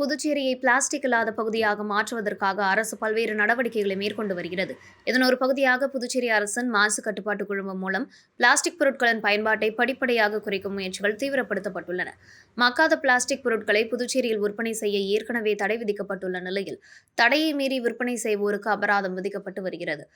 புதுச்சேரியை பிளாஸ்டிக் இல்லாத பகுதியாக மாற்றுவதற்காக அரசு பல்வேறு நடவடிக்கைகளை மேற்கொண்டு வருகிறது. இதன் ஒரு பகுதியாக புதுச்சேரி அரசின் மாசு கட்டுப்பாட்டு குழுமம் மூலம் பிளாஸ்டிக் பொருட்களின் பயன்பாட்டை படிப்படியாக குறைக்கும் முயற்சிகள் தீவிரப்படுத்தப்பட்டுள்ளன. மக்காத பிளாஸ்டிக் பொருட்களை புதுச்சேரியில் விற்பனை செய்ய ஏற்கனவே தடை விதிக்கப்பட்டுள்ள நிலையில் தடையை மீறி விற்பனை செய்வோருக்கு அபராதம் விதிக்கப்பட்டு வருகிறது.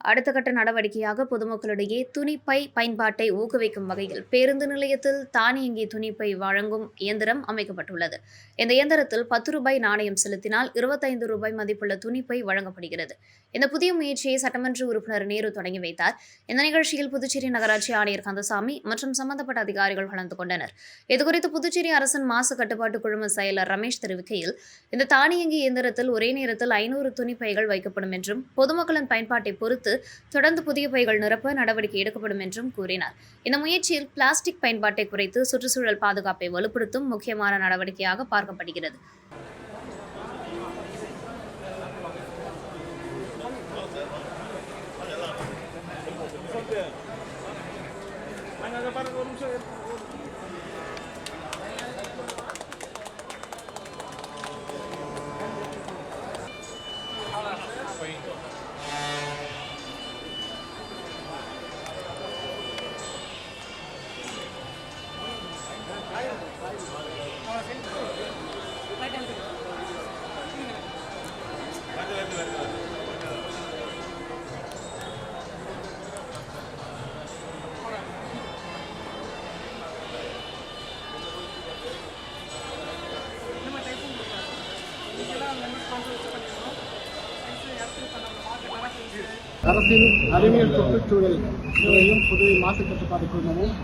அடுத்த கட்ட நடவடிக்கையாக பொதுமக்களிடையே துணிப்பை பயன்பாட்டை ஊக்குவிக்கும் வகையில் பேருந்து நிலையத்தில் தானியங்கி துணிப்பை வழங்கும் இயந்திரம் அமைக்கப்பட்டுள்ளது. இந்த இயந்திரத்தில் பத்து ரூபாய் நாணயம் செலுத்தினால் இருபத்தைந்து ரூபாய் மதிப்புள்ள துணிப்பை வழங்கப்படுகிறது. இந்த புதிய முயற்சியை சட்டமன்ற உறுப்பினர் நேரு தொடங்கி வைத்தார். இந்த நிகழ்ச்சியில் புதுச்சேரி நகராட்சி ஆணையர் கந்தசாமி மற்றும் சம்பந்தப்பட்ட அதிகாரிகள் கலந்து கொண்டனர். இதுகுறித்து புதுச்சேரி அரசின் மாசு கட்டுப்பாட்டு குழும செயலர் ரமேஷ் தெரிவிக்கையில் இந்த தானியங்கி இயந்திரத்தில் ஒரே நேரத்தில் ஐநூறு துணிப்பைகள் வைக்கப்படும் என்றும் பொதுமக்களின் பயன்பாட்டை பொறுத்து தொடர்ந்து புதிய பைகள் நிரப்ப நடவடிக்கை எடுக்கப்படும் என்றும் கூறினார். இந்த முயற்சியில் பிளாஸ்டிக் பயன்பாட்டை குறைத்து சுற்றுச்சூழல் பாதுகாப்பை வலுப்படுத்தும் முக்கியமான நடவடிக்கையாக பார்க்கப்படுகிறது. அரசின் அறிவியல் சுற்றுச்சூழல் துறையும் புதுவை மாசு கட்டுப்பாடு குழுமமும்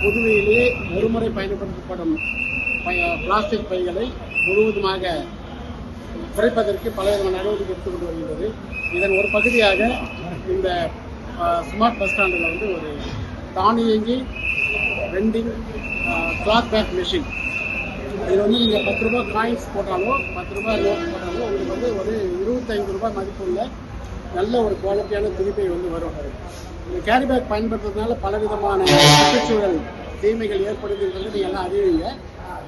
புதுவையிலே ஒருமுறை பயன்படுத்தப்படும் பய- பிளாஸ்டிக் பைகளை முழுவதுமாக குறைப்பதற்கு பலவிதமான நடவடிக்கை எடுத்துக்கொண்டு வருகிறது இதன் ஒரு பகுதியாக இந்த ஸ்மார்ட் பஸ் ஸ்டாண்டில் வந்து ஒரு தானியங்கி வெண்டிங் கிளாத் பேக் மிஷின் இது வந்து நீங்கள் பத்து ரூபாய் காயின்ஸ் போட்டாலோ பத்து ரூபாய் நோட் போட்டாலோ உங்களுக்கு வந்து ஒரு இருபத்தைந்து ரூபாய் மதிப்புள்ள நல்ல ஒரு குவாலிட்டியான துணிப்பை வந்து வரும். இந்த கேரி பேக் பயன்படுத்துறதுனால பலவிதமான சுற்றுச்சூழல் தீமைகள் ஏற்படுதுன்றது நீங்கள் எல்லாம் அறிவீங்க.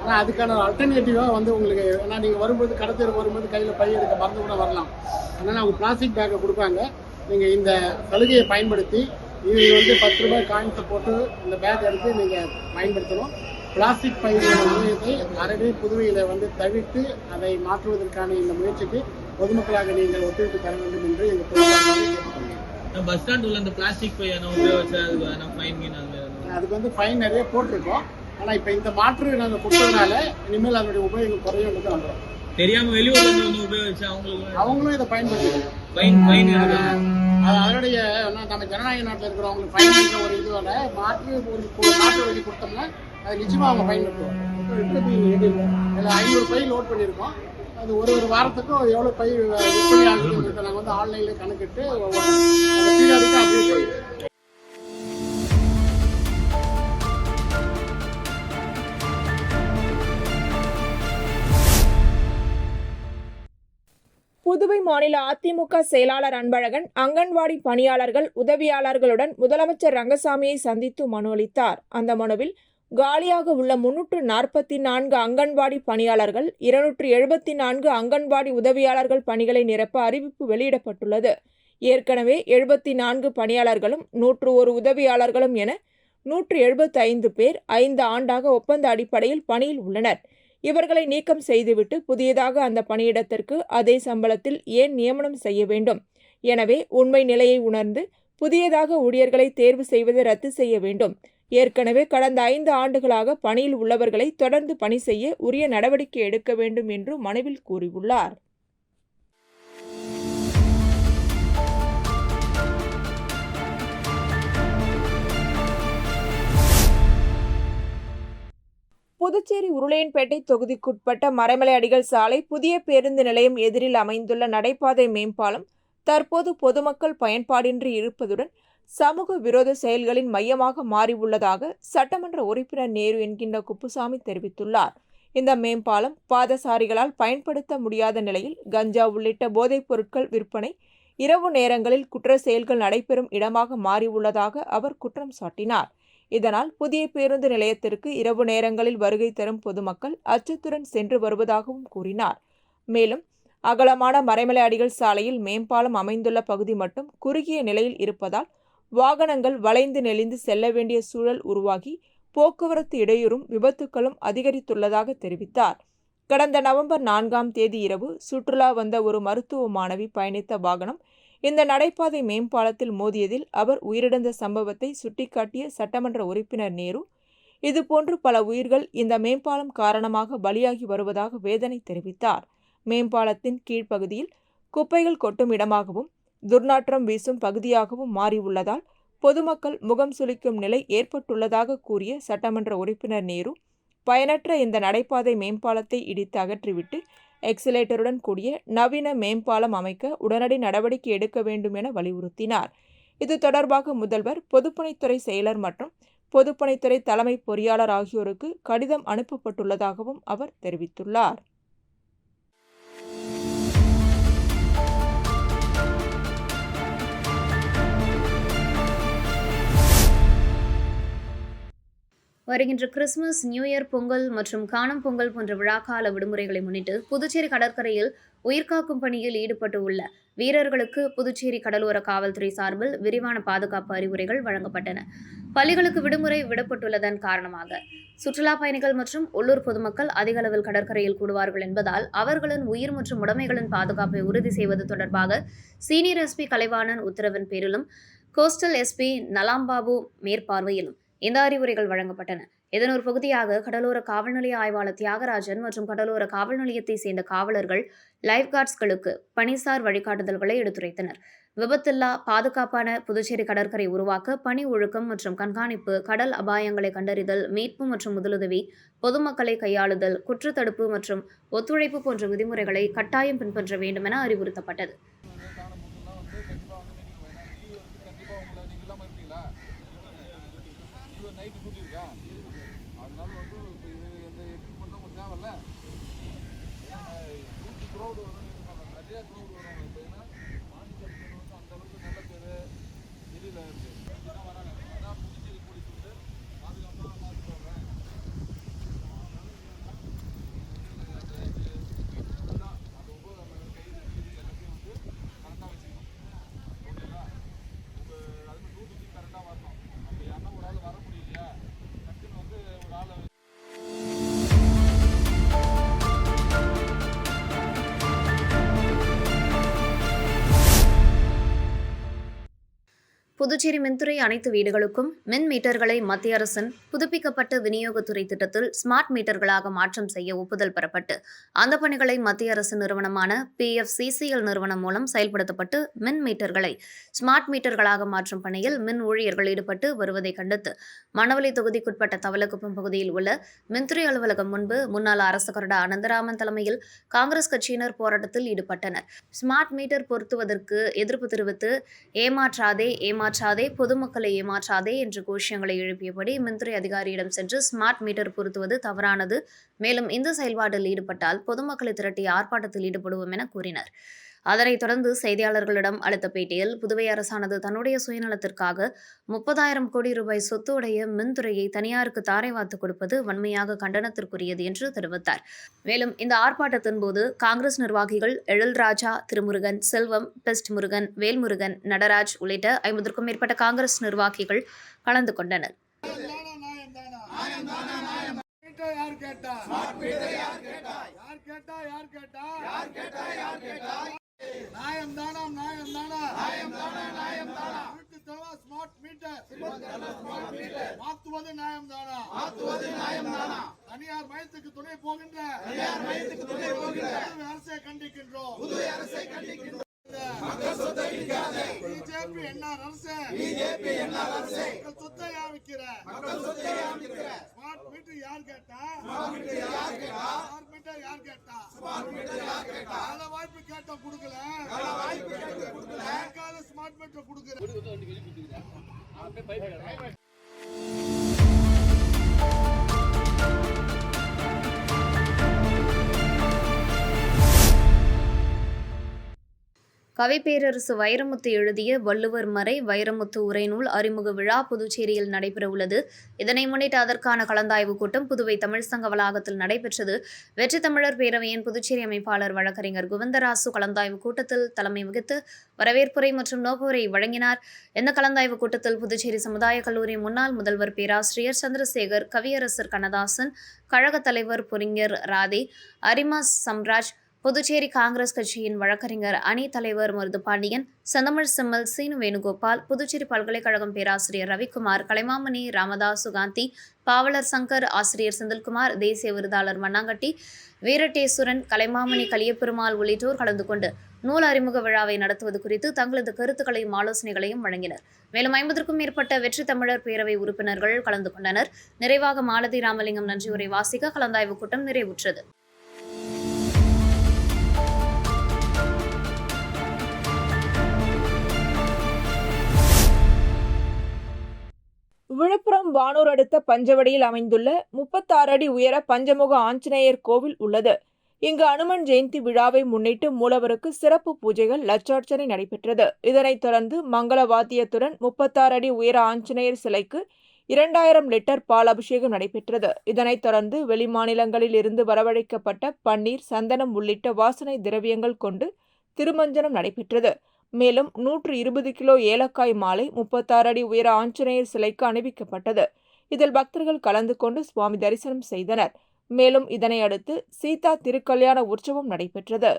ஆனால் அதுக்கான அல்டர்னேட்டிவாக வந்து உங்களுக்கு ஏன்னா நீங்கள் வரும்போது கடத்தேர் வரும்போது கையில் பை எடுக்க மறந்து கூட வரலாம். அதனால் அவங்க பிளாஸ்டிக் பேக்கை கொடுப்பாங்க. நீங்கள் இந்த சலுகையை பயன்படுத்தி இது வந்து பத்து ரூபாய் காயின்ஸை போட்டு இந்த பேக் எடுத்து நீங்கள் பயன்படுத்தணும். பிளாஸ்டிக் பைகளோட உபயோகத்தை அறவே புதுவையில் வந்து தவிர்த்து அதை மாற்றுவதற்கான இந்த முயற்சிக்கு பொதுமக்களாக நீங்கள் ஒத்துழைப்பு தர வேண்டும் என்று எங்கள் பஸ் ஸ்டாண்ட் உள்ள அந்த பிளாஸ்டிக் பை அதுக்கு வந்து ஃபைன் நிறைய போட்டிருக்கோம். ஆனால் இப்போ இந்த மாற்று நாங்கள் கொடுத்ததுனால இனிமேல் அதனுடைய உபயோகம் குறையும் வந்துடும் தெரியாம வெளியூர்ல இருந்து வந்து உபயோகிச்சா அவங்களுக்கு அவங்களும் இதை பயன்படுத்தணும் ஃபைன் ஃபைன் அது அதனுடைய நம்ம ஜனநாயக நாட்டில் இருக்கிறவங்களுக்கு ஃபைன் ஒரு இதோட மாற்று ஒரு மாற்று வழி கொடுத்தோம்னா அது நிச்சயமாக அவங்க பயன்படுத்துவோம் இதில் ஐநூறு பை லோட் பண்ணியிருக்கோம். அது ஒரு ஒரு வாரத்துக்கும் எவ்வளோ பயிர் விற்பனை ஆகுதுன்றதை நாங்கள் வந்து ஆன்லைனில் கணக்கிட்டு பீரியாடிக்காக அப்படியே புதுவை மாநில அதிமுக செயலாளர் அன்பழகன் அங்கன்வாடி பணியாளர்கள் உதவியாளர்களுடன் முதலமைச்சர் ரங்கசாமியை சந்தித்து மனு அளித்தார். அந்த மனுவில் காலியாக உள்ள முன்னூற்று நாற்பத்தி நான்கு அங்கன்வாடி பணியாளர்கள் இருநூற்று எழுபத்தி நான்கு அங்கன்வாடி உதவியாளர்கள் பணிகளை நிரப்ப அறிவிப்பு வெளியிடப்பட்டுள்ளது. ஏற்கனவே எழுபத்தி நான்கு பணியாளர்களும் நூற்று ஒரு உதவியாளர்களும் என நூற்று எழுபத்தைந்து பேர் ஐந்து ஆண்டாக ஒப்பந்த அடிப்படையில் பணியில் உள்ளனர். இவர்களை நீக்கம் செய்துவிட்டு புதியதாக அந்த பணியிடத்திற்கு அதே சம்பளத்தில் ஏன் நியமனம் செய்ய வேண்டும்? எனவே உண்மை நிலையை உணர்ந்து புதியதாக ஊழியர்களை தேர்வு செய்வதை ரத்து செய்ய வேண்டும். ஏற்கனவே கடந்த ஐந்து ஆண்டுகளாக பணியில் உள்ளவர்களை தொடர்ந்து பணி செய்ய உரிய நடவடிக்கை எடுக்க வேண்டும் என்று மனுவில் கூறியுள்ளார். புதுச்சேரி உருளையன்பேட்டை தொகுதிக்குட்பட்ட மறைமலை அடிகள் சாலை புதிய பேருந்து நிலையம் எதிரில் அமைந்துள்ள நடைபாதை மேம்பாலம் தற்போது பொதுமக்கள் பயன்பாடின்றி இருப்பதுடன் சமூக விரோத செயல்களின் மையமாக மாறியுள்ளதாக சட்டமன்ற உறுப்பினர் நேரு என்கின்ற குப்புசாமி தெரிவித்துள்ளார். இந்த மேம்பாலம் பாதசாரிகளால் பயன்படுத்த முடியாத நிலையில் கஞ்சா உள்ளிட்ட போதைப் பொருட்கள் விற்பனை இரவு நேரங்களில் குற்ற செயல்கள் நடைபெறும் இடமாக மாறியுள்ளதாக அவர் குற்றம் சாட்டினார். இதனால் புதிய பேருந்து நிலையத்திற்கு இரவு நேரங்களில் வருகை தரும் பொதுமக்கள் அச்சத்துடன் சென்று வருவதாகவும் கூறினார். மேலும் அகலமான மறைமலை அடிகள் சாலையில் மேம்பாலம் அமைந்துள்ள பகுதி மட்டும் குறுகிய நிலையில் இருப்பதால் வாகனங்கள் வளைந்து நெளிந்து செல்ல வேண்டிய சூழல் உருவாகி போக்குவரத்து இடையூறும் விபத்துக்களும் அதிகரித்துள்ளதாக தெரிவித்தார். கடந்த நவம்பர் நான்காம் தேதி இரவு சுற்றுலா வந்த ஒரு மருத்துவ மாணவி பயணித்த வாகனம் இந்த நடைபாதை மேம்பாலத்தில் மோதியதில் அவர் உயிரிழந்த சம்பவத்தை சுட்டிக்காட்டிய சட்டமன்ற உறுப்பினர் நேரு இதுபோன்று பல உயிர்கள் இந்த மேம்பாலம் காரணமாக பலியாகி வருவதாக வேதனை தெரிவித்தார். மேம்பாலத்தின் கீழ்ப்பகுதியில் குப்பைகள் கொட்டும் இடமாகவும் துர்நாற்றம் வீசும் பகுதியாகவும் மாறியுள்ளதால் பொதுமக்கள் முகம் சுளிக்கும் நிலை ஏற்பட்டுள்ளதாக கூறிய சட்டமன்ற உறுப்பினர் நேரு பயனற்ற இந்த நடைபாதை மேம்பாலத்தை இடித்து அகற்றிவிட்டு எக்ஸலேட்டருடன் கூடிய நவீன மேம்பாலம் அமைக்க உடனடி நடவடிக்கை எடுக்க வேண்டும் என வலியுறுத்தினார். இது தொடர்பாக முதல்வர் பொதுப்பணித்துறை செயலர் மற்றும் பொதுப்பணித்துறை தலைமை பொறியாளர் ஆகியோருக்கு கடிதம் அனுப்பப்பட்டுள்ளதாகவும் அவர் தெரிவித்துள்ளார். வருகின்ற கிறிஸ்துமஸ் நியூ இயர் பொங்கல் மற்றும் காணும் பொங்கல் போன்ற விழாக்கால விடுமுறைகளை முன்னிட்டு புதுச்சேரி கடற்கரையில் உயிர்காக்கும் பணியில் ஈடுபட்டு உள்ள வீரர்களுக்கு புதுச்சேரி கடலோர காவல்துறை சார்பில் விரிவான பாதுகாப்பு அறிவுரைகள் வழங்கப்பட்டன. பள்ளிகளுக்கு விடுமுறை விடப்பட்டுள்ளதன் காரணமாக சுற்றுலா பயணிகள் மற்றும் உள்ளூர் பொதுமக்கள் அதிக அளவில் கடற்கரையில் கூடுவார்கள் என்பதால் அவர்களின் உயிர் மற்றும் உடைமைகளின் பாதுகாப்பை உறுதி செய்வது தொடர்பாக சீனியர் எஸ்பி கலைவாணன் உத்தரவின் பேரிலும் கோஸ்டல் எஸ்பி நலாம்பாபு மேற்பார்வையிலும் இந்த அறிவுரைகள் வழங்கப்பட்டன. இதன் ஒரு பகுதியாக கடலோர காவல் நிலைய ஆய்வாளர் தியாகராஜன் மற்றும் கடலோர காவல் நிலையத்தை சேர்ந்த காவலர்கள் லைஃப் கார்ட்ஸ்களுக்கு பணிசார் வழிகாட்டுதல்களை எடுத்துரைத்தனர். விபத்தில்லா பாதுகாப்பான புதுச்சேரி கடற்கரை உருவாக்க பணி ஒழுக்கம் மற்றும் கண்காணிப்பு கடல் அபாயங்களை கண்டறிதல் மீட்பு மற்றும் முதலுதவி பொதுமக்களை கையாளுதல் குற்றத்தடுப்பு மற்றும் ஒத்துழைப்பு போன்ற விதிமுறைகளை கட்டாயம் பின்பற்ற வேண்டும் என அறிவுறுத்தப்பட்டது. புதுச்சேரி மின்துறை அனைத்து வீடுகளுக்கும் மின் மீட்டர்களை மத்திய அரசின் புதுப்பிக்கப்பட்ட விநியோகத்துறை திட்டத்தில் ஸ்மார்ட் மீட்டர்களாக மாற்றம் செய்ய ஒப்புதல் பெறப்பட்டு அந்த பணிகளை மத்திய அரசு நிறுவனமான பிஎஃப்சிசிஎல் நிறுவனம் மூலம் செயல்படுத்தப்பட்டு மின் மீட்டர்களை ஸ்மார்ட் மீட்டர்களாக மாற்றும் பணியில் மின் ஊழியர்கள் ஈடுபட்டு வருவதை கண்டித்து மணவலி தொகுதிக்குட்பட்ட தவளக்குப்பம் பகுதியில் உள்ள மின்துறை அலுவலகம் முன்பு முன்னாள் அரசு கரடா அனந்தராமன் தலைமையில் காங்கிரஸ் கட்சியினர் போராட்டத்தில் ஈடுபட்டனர். ஸ்மார்ட் மீட்டர் பொருத்துவதற்கு எதிர்ப்பு தெரிவித்து ஏமாற்றாதே ஏமாற்றாதே பொதுமக்களை ஏமாற்றாதே என்று கோஷங்களை எழுப்பியபடி மின்துறை அதிகாரியிடம் சென்று ஸ்மார்ட் மீட்டர் பொருத்துவது தவறானது. மேலும் இந்த செயல்பாட்டில் ஈடுபட்டால் பொதுமக்களை திரட்டி ஆர்ப்பாட்டத்தில் ஈடுபடுவோம் என கூறினர். அதனைத் தொடர்ந்து செய்தியாளர்களிடம் அளித்த பேட்டியில் புதுவை அரசானது தன்னுடைய சுயநலத்திற்காக முப்பதாயிரம் கோடி ரூபாய் சொத்து உடைய மின்துறையை தனியாருக்கு தாரை வாத்து கொடுப்பது வன்மையாக கண்டனத்திற்குரியது என்று தெரிவித்தார் மேலும் இந்த ஆர்ப்பாட்டத்தின் போது காங்கிரஸ் நிர்வாகிகள் எழில் ராஜா திருமுருகன் செல்வம் பெஸ்ட் முருகன் வேல்முருகன் நடராஜ் உள்ளிட்ட ஐம்பதற்கும் மேற்பட்ட காங்கிரஸ் நிர்வாகிகள் கலந்து கொண்டனர் யார் கேட்டா யார் கேட்டா யார் கேட்டா யார் கேட்டா யார் கேட்டா நியாயம் தானா நியாயம் தானா நியாயம் தானா நியாயம் தானா வீட்டு தவா ஸ்மார்ட் மீட்டர் மாத்துவது நியாயம் தானா மாத்துவது நியாயம் தானா தனியார் மையத்துக்கு துணை போகின்ற தனியார் மையத்துக்கு துணை போகின்ற அரசை கண்டிக்கின்றோம். புதுவை அரசை கண்டிக்கின்றோம். பிஜேபி என்ன அரசு. பிஜேபி என்ன அரசு. மக்கள் சொத்தை மக்கள் சொத்தை ஸ்மார்ட் மீட்டர் யார் கேட்டா? ஸ்மார்ட் மீட்டர் யார் கேட்டா? ஸ்மார்ட் மீட்டர் யார் கேட்டா? வேலை வாய்ப்பு கேட்டா கொடுக்கல. வாய்ப்பு கேட்டா கொடுக்கல. ஸ்மார்ட் மீட்டர் கவிப்பேரரசு வைரமுத்து எழுதிய வள்ளுவர் மறை வைரமுத்து உரைநூல் அறிமுக விழா புதுச்சேரியில் நடைபெறவுள்ளது. இதனை முன்னிட்டு அதற்கான கலந்தாய்வு கூட்டம் புதுவை தமிழ் சங்க வளாகத்தில் நடைபெற்றது. வெற்றி தமிழர் பேரவையின் புதுச்சேரி அமைப்பாளர் வழக்கறிஞர் குவிந்தராசு கலந்தாய்வு கூட்டத்தில் தலைமை வகித்து வரவேற்புரை மற்றும் நோக்குரை வழங்கினார். இந்த கலந்தாய்வு கூட்டத்தில் புதுச்சேரி சமுதாய கல்லூரி முன்னாள் முதல்வர் பேராசிரியர் சந்திரசேகர் கவியரசர் கண்ணதாசன் கழகத் தலைவர் பொறிஞர் ராதே அரிமா சம்ராஜ் புதுச்சேரி காங்கிரஸ் கட்சியின் வழக்கறிஞர் அணி தலைவர் மருது பாண்டியன் செந்தமிழ் செம்மல் சீனு வேணுகோபால் புதுச்சேரி பல்கலைக்கழகம் பேராசிரியர் ரவிக்குமார் கலைமாமணி ராமதாஸ் சுகாந்தி பாவலர் சங்கர் ஆசிரியர் செந்தில்குமார் தேசிய விருதாளர் மண்ணாங்கட்டி வீரட்டேஸ்வரன் கலைமாமணி கலியப்பெருமாள் உள்ளிட்டோர் கலந்து கொண்டு நூல் அறிமுக விழாவை நடத்துவது குறித்து தங்களது கருத்துக்களையும் ஆலோசனைகளையும் வழங்கினர். மேலும் ஐம்பதற்கும் மேற்பட்ட வெற்றி தமிழர் பேரவை உறுப்பினர்கள் கலந்து கொண்டனர். நிறைவாக மாலதி ராமலிங்கம் நன்றியுரை வாசிக்க கலந்தாய்வு கூட்டம் நிறைவுற்றது. விழுப்புரம் வானூர் அடுத்த பஞ்சவடியில் அமைந்துள்ள முப்பத்தாறு அடி உயர பஞ்சமுக ஆஞ்சநேயர் கோவில் உள்ளது. இங்கு அனுமன் ஜெயந்தி விழாவை முன்னிட்டு மூலவருக்கு சிறப்பு பூஜைகள் லட்சார்ச்சனை நடைபெற்றது. இதனைத் தொடர்ந்து மங்கள வாத்தியத்துடன் முப்பத்தாறு அடி உயர ஆஞ்சநேயர் சிலைக்கு இரண்டாயிரம் லிட்டர் பால் அபிஷேகம் நடைபெற்றது. இதனைத் தொடர்ந்து வெளிமாநிலங்களில் இருந்து வரவழைக்கப்பட்ட பன்னீர் சந்தனம் உள்ளிட்ட வாசனை திரவியங்கள் கொண்டு திருமஞ்சனம் நடைபெற்றது. மேலும் நூற்று இருபது கிலோ ஏலக்காய் மாலை முப்பத்தாறு அடி உயர ஆஞ்சநேயர் சிலைக்கு அணிவிக்கப்பட்டது. இதில் பக்தர்கள் கலந்து கொண்டு சுவாமி தரிசனம் செய்தனர். மேலும் இதனை அடுத்து சீதா திருக்கல்யாண உற்சவம் நடைபெற்றது.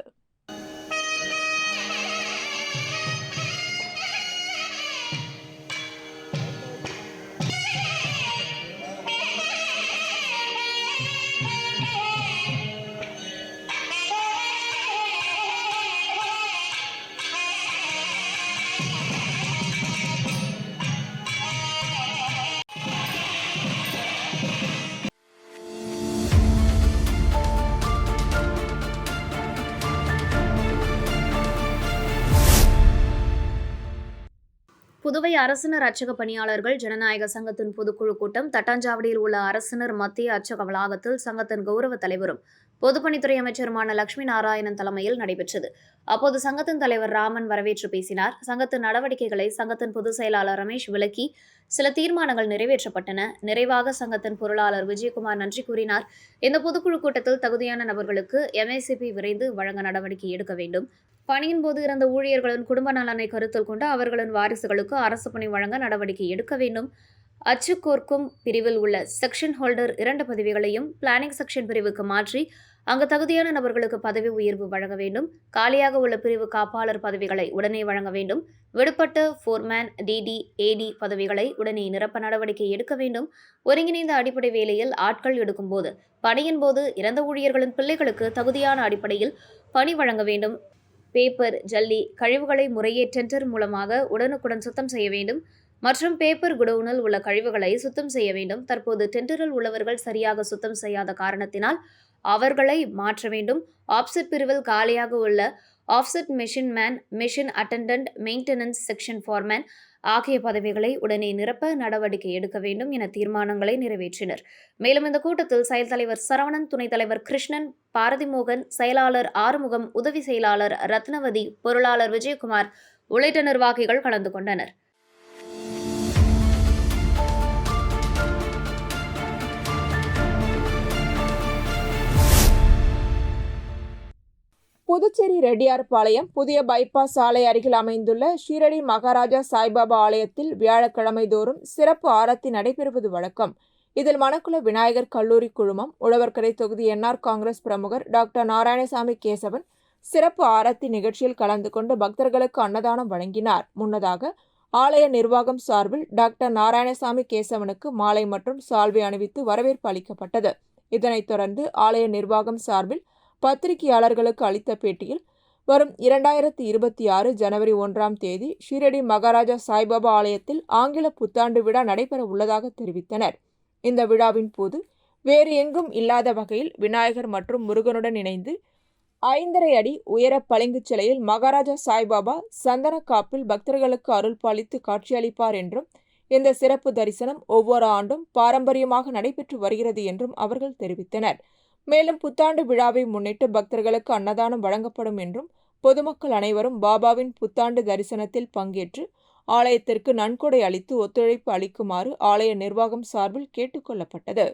கோவை அரசினர் அச்சக பணியாளர்கள் ஜனநாயக சங்கத்தின் பொதுக்குழு கூட்டம் தட்டாஞ்சாவடியில் உள்ள அரசினர் மத்திய அச்சக வளாகத்தில் சங்கத்தின் கௌரவ தலைவரும் பொதுப்பணித்துறை அமைச்சருமான லட்சுமி நாராயணன் தலைமையில் நடைபெற்றது. அப்போது சங்கத்தின் தலைவர் ராமன் வரவேற்று பேசினார். சங்கத்தின் நடவடிக்கைகளை சங்கத்தின் பொதுச் செயலாளர் ரமேஷ் விளக்கி சில தீர்மானங்கள் நிறைவேற்றப்பட்டன. நிறைவாக சங்கத்தின் பொருளாளர் விஜயகுமார் நன்றி கூறினார். இந்த பொதுக்குழு கூட்டத்தில் தகுதியான நபர்களுக்கு எம்ஏசிபி விரைந்து வழங்க நடவடிக்கை எடுக்க வேண்டும். பணியின் போது இறந்த ஊழியர்களின் குடும்ப நலனை கருத்தில் கொண்டு அவர்களின் வாரிசுகளுக்கு அரசு பணி வழங்க நடவடிக்கை எடுக்க வேண்டும். அச்சுக்கோர்க்கும் பிரிவில் உள்ள செக்ஷன் ஹோல்டர் இரண்டு பதவிகளையும் பிளானிங் செக்ஷன் பிரிவுக்கு மாற்றி அங்கு தகுதியான நபர்களுக்கு பதவி உயர்வு வழங்க வேண்டும். காலியாக உள்ள பிரிவு காப்பாளர் பதவிகளை உடனே வழங்க வேண்டும். விடுபட்ட ஃபோர்மேன் டிடி ஏடி பதவிகளை உடனே நிரப்ப நடவடிக்கை எடுக்க வேண்டும். ஒருங்கிணைந்த அடிப்படை வேலையில் ஆட்கள் எடுக்கும்போது பணியின் போது இறந்த ஊழியர்களின் பிள்ளைகளுக்கு தகுதியான அடிப்படையில் பணி வழங்க வேண்டும். பேப்பர் ஜல்லி கழிவுகளை முறையே டெண்டர் மூலமாக உடனுக்குடன் சுத்தம் செய்ய வேண்டும். மற்றும் பேப்பர் குடவுனில் உள்ள கழிவுகளை சுத்தம் செய்ய வேண்டும். தற்போது டெண்டரில் உள்ளவர்கள் சரியாக சுத்தம் செய்யாத காரணத்தினால் அவர்களை மாற்ற வேண்டும். ஆப்செட் பிரிவில் காலியாக உள்ள offset machine man machine attendant maintenance section foreman ஆகிய பதவிகளை உடனே நிரப்ப நடவடிக்கை எடுக்க வேண்டும் என தீர்மானங்களை நிறைவேற்றினர். மேலும் இந்த கூட்டத்தில் செயல் தலைவர் சரவணன் துணைத் தலைவர் கிருஷ்ணன் பாரதிமோகன் செயலாளர் ஆறுமுகம் உதவி செயலாளர் ரத்னவதி பொருளாளர் விஜயகுமார் உள்ளிட்ட நிர்வாகிகள் கலந்து கொண்டனர். புதுச்சேரி ரெட்டியார்பாளையம் புதிய பைபாஸ் சாலை அருகில் அமைந்துள்ள ஷீரடி மகாராஜா சாய்பாபா ஆலயத்தில் வியாழக்கிழமை தோறும் சிறப்பு ஆரத்தி நடைபெறுவது வழக்கம். இதில் மணக்குள விநாயகர் கல்லூரி குழுமம் உழவர்கரை தொகுதி என்ஆர் காங்கிரஸ் பிரமுகர் டாக்டர் நாராயணசாமி கேசவன் சிறப்பு ஆரத்தி நிகழ்ச்சியில் கலந்து கொண்டு பக்தர்களுக்கு அன்னதானம் வழங்கினார். முன்னதாக ஆலய நிர்வாகம் சார்பில் டாக்டர் நாராயணசாமி கேசவனுக்கு மாலை மற்றும் சால்வை அணிவித்து வரவேற்பு அளிக்கப்பட்டது. இதனைத் தொடர்ந்து ஆலய நிர்வாகம் சார்பில் பத்திரிகையாளர்களுக்கு அளித்த பேட்டியில் வரும் இரண்டாயிரத்தி இருபத்தி ஆறு ஜனவரி ஒன்றாம் தேதி ஷீரடி மகாராஜா சாய்பாபா ஆலயத்தில் ஆங்கில புத்தாண்டு விழா நடைபெற உள்ளதாக தெரிவித்தனர். இந்த விழாவின் போது வேறு எங்கும் இல்லாத வகையில் விநாயகர் மற்றும் முருகனுடன் இணைந்து ஐந்தரை அடி உயர பளிங்கு சிலையில் மகாராஜா சாய்பாபா சந்தன காப்பில் பக்தர்களுக்கு அருள் பாலித்து காட்சியளிப்பார் என்றும் இந்த சிறப்பு தரிசனம் ஒவ்வொரு ஆண்டும் பாரம்பரியமாக நடைபெற்று வருகிறது என்றும் அவர்கள் தெரிவித்தனர். மேலும் புத்தாண்டு விழாவை முன்னிட்டு பக்தர்களுக்கு அன்னதானம் வழங்கப்படும் என்றும் பொதுமக்கள் அனைவரும் பாபாவின் புத்தாண்டு தரிசனத்தில் பங்கேற்று ஆலயத்திற்கு நன்கொடை அளித்து ஒத்துழைப்பு அளிக்குமாறு ஆலய நிர்வாகம் சார்பில் கேட்டுக்கொள்ளப்பட்டது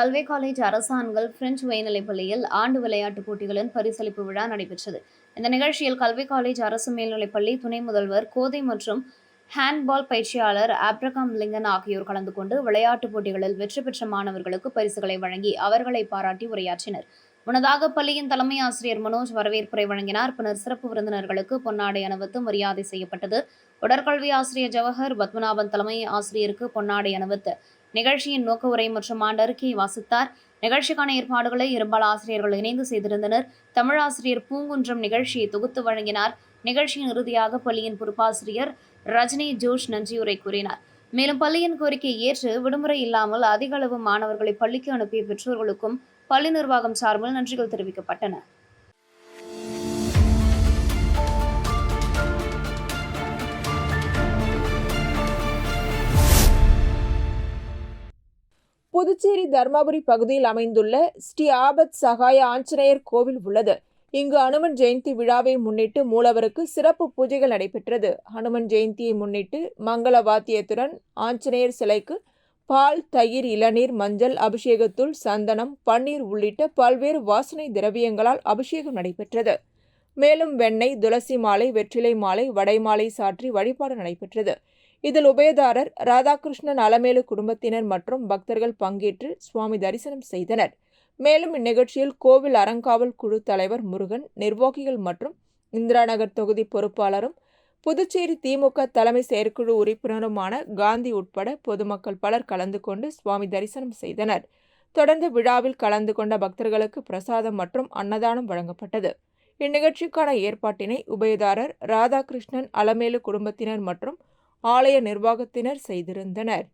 கல்வே காலேஜ் அரசு பிரெஞ்சு உயர்நிலைப் பள்ளியில் ஆண்டு விளையாட்டுப் போட்டிகளின் பரிசளிப்பு விழா நடைபெற்றது. இந்த நிகழ்ச்சியில் கல்வி காலேஜ் அரசு மேல்நிலைப் பள்ளி துணை முதல்வர் கோதை மற்றும் ஹேண்ட்பால் பயிற்சியாளர் ஆப்ரகாம் லிங்கன் ஆகியோர் கலந்து கொண்டு விளையாட்டுப் போட்டிகளில் வெற்றி பெற்ற மாணவர்களுக்கு பரிசுகளை வழங்கி அவர்களை பாராட்டி உரையாற்றினர். முன்னதாக பள்ளியின் தலைமை ஆசிரியர் மனோஜ் வரவேற்புரை வழங்கினார். பின்னர் சிறப்பு விருந்தினர்களுக்கு பொன்னாடை அணிவித்து மரியாதை செய்யப்பட்டது. உடற்கல்வி ஆசிரியர் ஜவஹர் பத்மநாபன் தலைமை ஆசிரியருக்கு பொன்னாடை அணிவித்து நிகழ்ச்சியின் நோக்க உரை மற்றும் ஆண்டறிக்கையை வாசித்தார். நிகழ்ச்சிக்கான ஏற்பாடுகளை இருபால் ஆசிரியர்கள் இணைந்து செய்திருந்தனர். தமிழாசிரியர் பூங்குன்றம் நிகழ்ச்சியை தொகுத்து வழங்கினார். நிகழ்ச்சியின் இறுதியாக பள்ளியின் பொறுப்பாசிரியர் ரஜினி ஜோஷ் நன்றியுரை கூறினார். மேலும் பள்ளியின் கோரிக்கையை ஏற்று விடுமுறை இல்லாமல் அதிக அளவு மாணவர்களை பள்ளிக்கு அனுப்பிய பெற்றோர்களுக்கும் பள்ளி நிர்வாகம் சார்பில் நன்றிகள் தெரிவிக்கப்பட்டன. புதுச்சேரி தர்மபுரி பகுதியில் அமைந்துள்ள ஸ்ரீ ஆபத் சகாய ஆஞ்சநேயர் கோவில் உள்ளது. இங்கு அனுமன் ஜெயந்தி விழாவை முன்னிட்டு மூலவருக்கு சிறப்பு பூஜைகள் நடைபெற்றது. ஹனுமன் ஜெயந்தியை முன்னிட்டு மங்கள வாத்தியத்துடன் ஆஞ்சநேயர் சிலைக்கு பால் தயிர் இளநீர் மஞ்சள் அபிஷேகத்துள் சந்தனம் பன்னீர் உள்ளிட்ட பல்வேறு வாசனை திரவியங்களால் அபிஷேகம் நடைபெற்றது. மேலும் வெண்ணெய் துளசி மாலை வெற்றிலை மாலை வடை மாலை சாற்றி வழிபாடு நடைபெற்றது. இதில் உபயதாரர் ராதாகிருஷ்ணன் அலமேலு குடும்பத்தினர் மற்றும் பக்தர்கள் பங்கேற்று சுவாமி தரிசனம் செய்தனர். மேலும் இந்நிகழ்ச்சியில் கோவில் அறங்காவல் குழு தலைவர் முருகன் நிர்வாகிகள் மற்றும் இந்திராநகர் தொகுதி பொறுப்பாளரும் புதுச்சேரி திமுக தலைமை செயற்குழு உறுப்பினருமான காந்தி உட்பட பொதுமக்கள் பலர் கலந்து கொண்டு சுவாமி தரிசனம் செய்தனர். தொடர்ந்து விழாவில் கலந்து கொண்ட பக்தர்களுக்கு பிரசாதம் மற்றும் அன்னதானம் வழங்கப்பட்டது. இந்நிகழ்ச்சிக்கான ஏற்பாட்டினை உபயதாரர் ராதாகிருஷ்ணன் அலமேலு குடும்பத்தினர் மற்றும் ஆலய நிர்வாகத்தினர் செய்திருந்தனர்.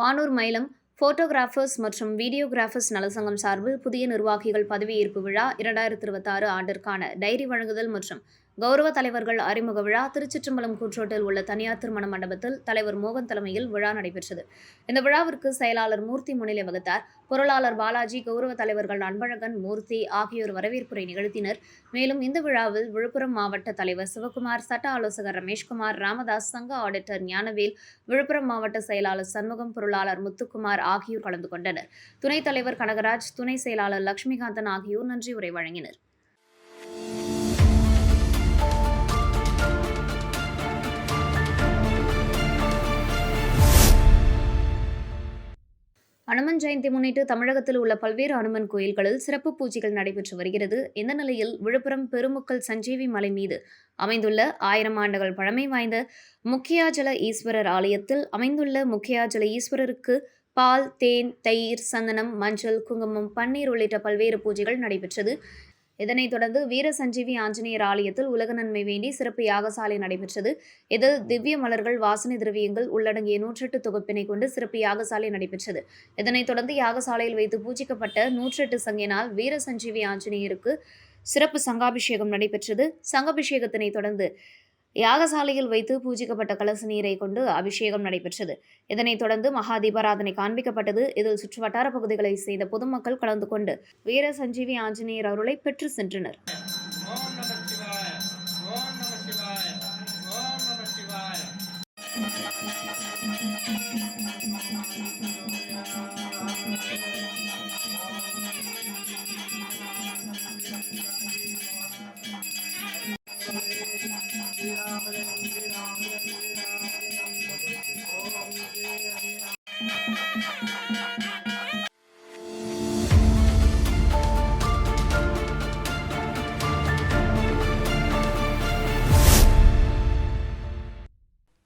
வானூர் மயிலம் ஃபோட்டோகிராஃபர்ஸ் மற்றும் வீடியோகிராஃபர்ஸ் நலசங்கம் சார்பில் புதிய நிர்வாகிகள் பதவியேற்பு விழா இரண்டாயிரத்தி இருபத்தாறு ஆண்டிற்கான டைரி வழங்குதல் மற்றும் கௌரவ தலைவர்கள் அறிமுக விழா திருச்சிற்றம்பலம் கூற்றோட்டில் உள்ள தனியார் திருமண மண்டபத்தில் தலைவர் மோகன் தலைமையில் விழா நடைபெற்றது. இந்த விழாவிற்கு செயலாளர் மூர்த்தி முன்னிலை வகித்தார். பொருளாளர் பாலாஜி கௌரவ தலைவர்கள் அன்பழகன் மூர்த்தி ஆகியோர் வரவேற்புரை நிகழ்த்தினர். மேலும் இந்த விழாவில் விழுப்புரம் மாவட்ட தலைவர் சிவகுமார் சட்ட ஆலோசகர் ரமேஷ்குமார் ராமதாஸ் சங்க ஆடிட்டர் ஞானவேல் விழுப்புரம் மாவட்ட செயலாளர் சண்முகம் பொருளாளர் முத்துக்குமார் ஆகியோர் கலந்து கொண்டனர். துணைத் தலைவர் கனகராஜ் துணை செயலாளர் லட்சுமிகாந்தன் ஆகியோர் நன்றி உரை வழங்கினர். அனுமன் ஜெயந்தி முன்னிட்டு தமிழகத்தில் உள்ள பல்வேறு அனுமன் கோயில்களில் சிறப்பு பூஜைகள் நடைபெற்று வருகிறது. இந்த நிலையில் விழுப்புரம் பெருமுக்கல் சஞ்சீவி மலை மீது அமைந்துள்ள ஆயிரம் ஆண்டுகள் பழமை வாய்ந்த முக்கியாஜல ஈஸ்வரர் ஆலயத்தில் அமைந்துள்ள முக்கியாஜல ஈஸ்வரருக்கு பால் தேன் தயிர் சந்தனம் மஞ்சள் குங்குமம் பன்னீர் உள்ளிட்ட பல்வேறு பூஜைகள் நடைபெற்றது. இதனைத் தொடர்ந்து வீர சஞ்சீவி ஆஞ்சநேயர் ஆலயத்தில் உலக நன்மை வேண்டி சிறப்பு யாகசாலை நடைபெற்றது. இதில் திவ்ய மலர்கள் வாசனை திரவியங்கள் உள்ளடங்கிய நூற்றெட்டு தொகுப்பினை கொண்டு சிறப்பு யாகசாலை நடைபெற்றது. இதனைத் தொடர்ந்து யாகசாலையில் வைத்து பூஜிக்கப்பட்ட நூற்றெட்டு சங்கினால் வீர சஞ்சீவி ஆஞ்சநேயருக்கு சிறப்பு சங்காபிஷேகம் நடைபெற்றது. சங்காபிஷேகத்தினை தொடர்ந்து யாகசாலையில் வைத்து பூஜிக்கப்பட்ட கலச நீரை கொண்டு அபிஷேகம் நடைபெற்றது இதனைத் தொடர்ந்து மகா தீபாராதனை காண்பிக்கப்பட்டது இதில் சுற்றுவட்டார பகுதிகளை செய்த பொதுமக்கள் கலந்து கொண்டு வீர சஞ்சீவி ஆஞ்சநேயர் அருளை பெற்று சென்றனர்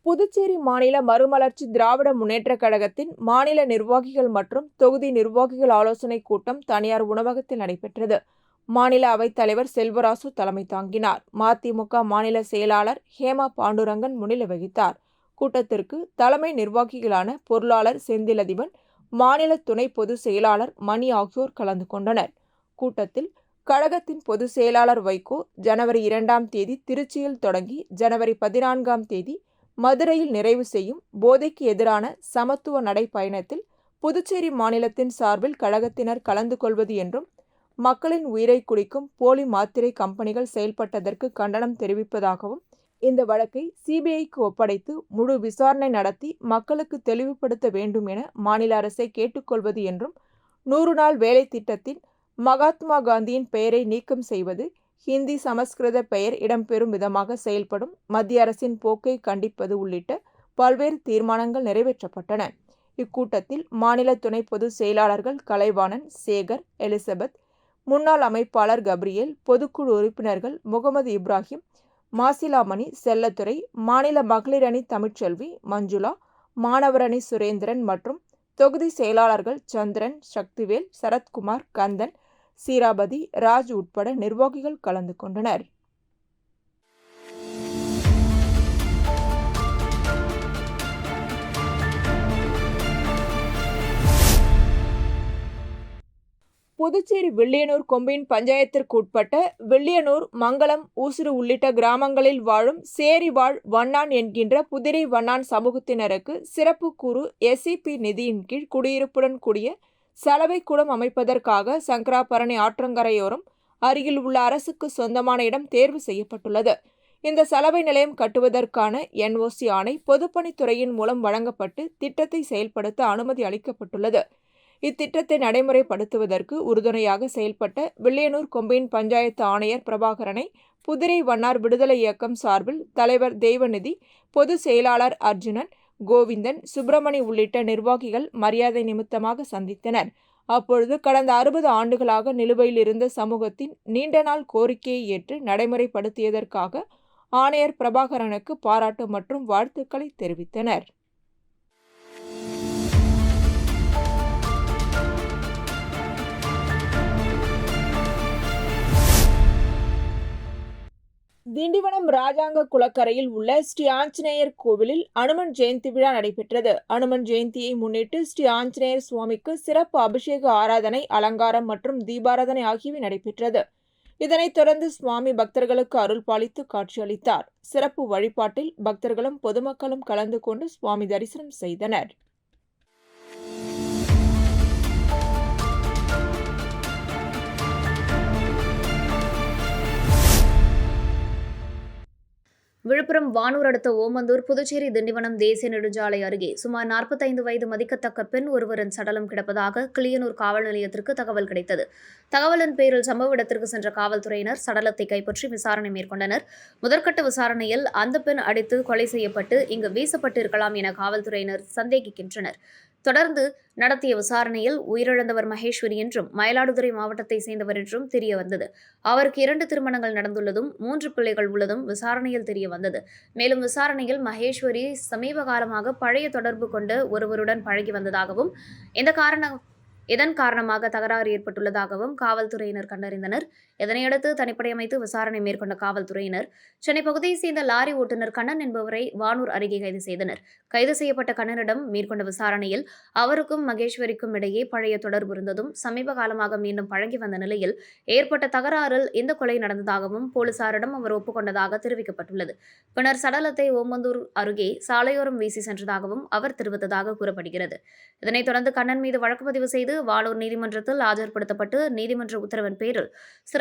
புதுச்சேரி மாநில மறுமலர்ச்சி திராவிட முன்னேற்றக் கழகத்தின் மாநில நிர்வாகிகள் மற்றும் தொகுதி நிர்வாகிகள் ஆலோசனைக் கூட்டம் தனியார் உணவகத்தில் நடைபெற்றது. மாநில அவைத் தலைவர் செல்வராசு தலைமை தாங்கினார். மதிமுக மாநில செயலாளர் ஹேமா பாண்டுரங்கன் முன்னிலை வகித்தார். கூட்டத்திற்கு தலைமை நிர்வாகிகளான பொருளாளர் செந்திலதிபன் மாநில துணை பொதுச் செயலாளர் மணி ஆகியோர் கலந்து கொண்டனர். கூட்டத்தில் கழகத்தின் பொதுச் செயலாளர் வைகோ ஜனவரி இரண்டாம் தேதி திருச்சியில் தொடங்கி ஜனவரி பதினான்காம் தேதி மதுரையில் நிறைவு செய்யும் போதைக்கு எதிரான சமத்துவ நடைப்பயணத்தில் புதுச்சேரி மாநிலத்தின் சார்பில் கழகத்தினர் கலந்து கொள்வது என்றும் மக்களின் உயிரை குடிக்கும் போலி மாத்திரை கம்பெனிகள் செயல்பட்டதற்கு கண்டனம் தெரிவிப்பதாகவும் இந்த வழக்கை சிபிஐக்கு ஒப்படைத்து முழு விசாரணை நடத்தி மக்களுக்கு தெளிவுபடுத்த வேண்டும் என மாநில அரசை கேட்டுக்கொள்வது என்றும் நூறு நாள் வேலை திட்டத்தில் மகாத்மா காந்தியின் பெயரை நீக்கம் செய்வது ஹிந்தி சமஸ்கிருத பெயர் இடம்பெறும் விதமாக செயல்படும் மத்திய அரசின் போக்கை கண்டிப்பது உள்ளிட்ட பல்வேறு தீர்மானங்கள் நிறைவேற்றப்பட்டன. இக்கூட்டத்தில் மாநில துணை பொதுச் செயலாளர்கள் கலைவாணன் சேகர் எலிசபெத் முன்னாள் அமைப்பாளர் கப்ரியேல் பொதுக்குழு உறுப்பினர்கள் முகமது இப்ராஹிம் மாசிலாமணி செல்லத்துறை மாநில மகளிர் அணி தமிழ்ச்செல்வி மஞ்சுளா மாணவரணி சுரேந்திரன் மற்றும் தொகுதி செயலாளர்கள் சந்திரன் சக்திவேல் சரத்குமார் கந்தன் சீராபதி ராஜ் உட்பட நிர்வாகிகள் கலந்து கொண்டனர். புதுச்சேரி வில்லியனூர் கொம்பின் பஞ்சாயத்திற்கு உட்பட்ட வில்லியனூர் மங்களம் ஊசுறு உள்ளிட்ட கிராமங்களில் வாழும் சேரி வாழ் வண்ணான் என்கின்ற புதிரை வண்ணான் சமூகத்தினருக்கு சிறப்பு கூறு எஸ்சிபி நிதியின் கீழ் குடியிருப்புடன் கூடிய சலவை குடம் அமைப்பதற்காக சங்கராபரணி ஆற்றங்கரையோரம் அருகில் உள்ள அரசுக்கு சொந்தமான இடம் தேர்வு செய்யப்பட்டுள்ளது. இந்த சலவை நிலையம் கட்டுவதற்கான என்ஓசி ஆணை பொதுப்பணித்துறையின் மூலம் வழங்கப்பட்டு திட்டத்தை செயல்படுத்த அனுமதி அளிக்கப்பட்டுள்ளது. இத்திட்டத்தை நடைமுறைப்படுத்துவதற்கு உறுதுணையாக செயல்பட்ட வில்லியனூர் கொம்பையின் பஞ்சாயத்து ஆணையர் பிரபாகரனை புதிரை வண்ணார் விடுதலை இயக்கம் சார்பில் தலைவர் தெய்வநிதி பொதுச் செயலாளர் அர்ஜுனன் கோவிந்தன் சுப்பிரமணி உள்ளிட்ட நிர்வாகிகள் மரியாதை நிமித்தமாக சந்தித்தனர். அப்பொழுது கடந்த அறுபது ஆண்டுகளாக நிலுவையில் இருந்த சமூகத்தின் நீண்ட நாள் கோரிக்கையை ஏற்று நடைமுறைப்படுத்தியதற்காக ஆணையர் பிரபாகரனுக்கு பாராட்டு மற்றும் வாழ்த்துக்களை தெரிவித்தனர். திண்டிவனம் ராஜாங்க குளக்கரையில் உள்ள ஸ்ரீ ஆஞ்சநேயர் கோவிலில் அனுமன் ஜெயந்தி விழா நடைபெற்றது. அனுமன் ஜெயந்தியை முன்னிட்டு ஸ்ரீ ஆஞ்சநேயர் சுவாமிக்கு சிறப்பு அபிஷேக ஆராதனை அலங்காரம் மற்றும் தீபாராதனை ஆகியவை நடைபெற்றது. இதனைத் தொடர்ந்து சுவாமி பக்தர்களுக்கு அருள் பாலித்து காட்சியளித்தார். சிறப்பு வழிபாட்டில் பக்தர்களும் பொதுமக்களும் கலந்து கொண்டு சுவாமி தரிசனம் செய்தனர். விழுப்புரம் வானூர் அடுத்த ஓமந்தூர் புதுச்சேரி திண்டிவனம் தேசிய நெடுஞ்சாலை அருகே சுமார் நாற்பத்தைந்து வயது மதிக்கத்தக்க பெண் ஒருவரின் சடலம் கிடப்பதாக கிளியனூர் காவல் நிலையத்திற்கு தகவல் கிடைத்தது. தகவலின் பேரில் சம்பவ இடத்திற்கு சென்ற காவல்துறையினர் சடலத்தை கைப்பற்றி விசாரணை மேற்கொண்டனர். முதற்கட்ட விசாரணையில் அந்த பெண் அடித்து கொலை செய்யப்பட்டு இங்கு வீசப்பட்டிருக்கலாம் என காவல்துறையினர் சந்தேகிக்கின்றனர். தொடர்ந்து நடத்திய விசாரணையில் உயிரிழந்தவர் மகேஸ்வரி என்றும் மயிலாடுதுறை மாவட்டத்தை சேர்ந்தவர் என்றும் தெரிய வந்தது. அவருக்கு இரண்டு திருமணங்கள் நடந்துள்ளதும் மூன்று பிள்ளைகள் உள்ளதும் விசாரணையில் தெரிய வந்தது. மேலும் விசாரணையில் மகேஸ்வரி சமீப காலமாக பழைய தொடர்பு கொண்டு ஒருவருடன் பழகி வந்ததாகவும் இந்த காரண இதன் காரணமாக தகராறு ஏற்பட்டுள்ளதாகவும் காவல்துறையினர் கண்டறிந்தனர். இதனையடுத்து தனிப்படை அமைத்து விசாரணை மேற்கொண்ட காவல்துறையினர் சென்னை பகுதியைச் சேர்ந்த லாரி ஓட்டுநர் கண்ணன் என்பவரை வானூர் அருகே கைது செய்தனர். கைது செய்யப்பட்ட கண்ணனிடம் மேற்கொண்ட விசாரணையில் அவருக்கும் மகேஸ்வரிக்கும் இடையே பழைய தொடர்பு இருந்ததும் சமீப காலமாக மீண்டும் பழகி வந்த நிலையில் ஏற்பட்ட தகராறில் இந்த கொலை நடந்ததாகவும் போலீசாரிடம் அவர் ஒப்புக்கொண்டதாக தெரிவிக்கப்பட்டுள்ளது. பின்னர் சடலத்தை ஓமந்தூர் அருகே சாலையோரம் வீசி சென்றதாகவும் அவர் தெரிவித்ததாக கூறப்படுகிறது. இதனைத் தொடர்ந்து கண்ணன் மீது வழக்கு பதிவு செய்து வாளூர் நீதிமன்றத்தில் ஆஜர்படுத்தப்பட்டு நீதிமன்ற உத்தரவின் பேரில்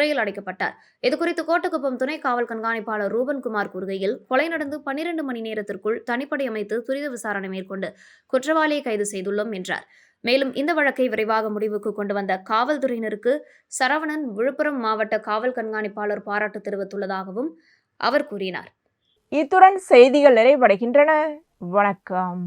சிறையில் அடைக்கப்பட்டார். இதுகுறித்து கோட்டக்குப்பம் துணை காவல் கண்காணிப்பாளர் ரூபன்குமார் கூறுகையில் கொலை நடந்து பன்னிரண்டு மணி நேரத்திற்குள் தனிப்படை அமைத்து துரித விசாரணை மேற்கொண்டு குற்றவாளியை கைது செய்துள்ளோம் என்றார். மேலும் இந்த வழக்கை விரைவாக முடிவுக்கு கொண்டு வந்த காவல்துறையினருக்கு சரவணன் விழுப்புரம் மாவட்ட காவல் கண்காணிப்பாளர் பாராட்டு தெரிவித்துள்ளதாகவும் அவர் கூறினார். இத்துடன் செய்திகள் நிறைவடைகின்றன. வணக்கம்.